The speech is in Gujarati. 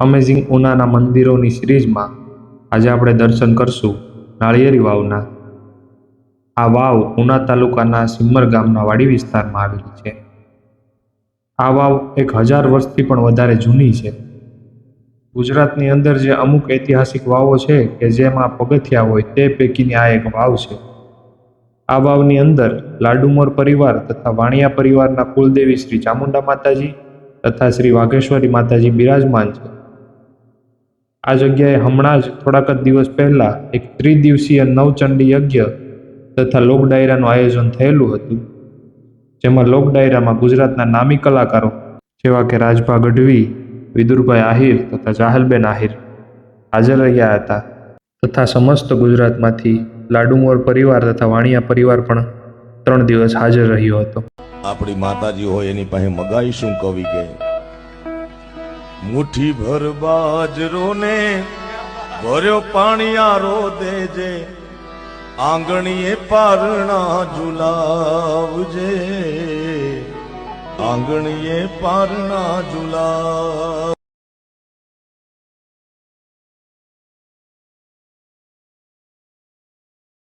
અમેઝિંગ ઉનાના મંદિરોની સિરીઝમાં આજે આપણે દર્શન કરશું નાળિયેરી વાવના. આ વાવ ઉના તાલુકાના સિમ્મર ગામના વાડી વિસ્તારમાં આવેલી છે. આ વાવ એક હજાર વર્ષથી પણ વધારે જૂની છે. ગુજરાતની અંદર જે અમુક ઐતિહાસિક વાવો છે કે જેમાં પગથિયા હોય તે પૈકીની આ એક વાવ છે. આ વાવની અંદર લાડુમોર પરિવાર તથા વાણિયા પરિવારના કુલદેવી શ્રી ચામુંડા માતાજી તથા શ્રી વાઘેશ્વરી માતાજી બિરાજમાન છે. આ જગ્યાએ હમણાં જ થોડાક જ દિવસ પહેલાં એક ત્રિદિવસીય નવચંડી યજ્ઞ તથા લોક ડાયરાનું આયોજન થયેલું હતું, જેમાં લોક ડાયરામાં ગુજરાતના નામી કલાકારો જેવા કે રાજભા ગઢવી, વિદુરભાઈ આહિર તથા જાહલબેન આહિર હાજર રહ્યા હતા તથા સમસ્ત ગુજરાતમાંથી લાડુમોર પરિવાર તથા વાણિયા પરિવાર પણ ત્રણ દિવસ હાજર રહ્યો હતો. આપણી માતાજી હોય એની પાસે મગાઈશું કવિ કે મુઠ્ઠી ભર બાજરો ને ભર્યો પાણીયારો દેજે. આંગણીએ પારણા ઝુલાવજે. આંગણીએ પારણા ઝુલાવ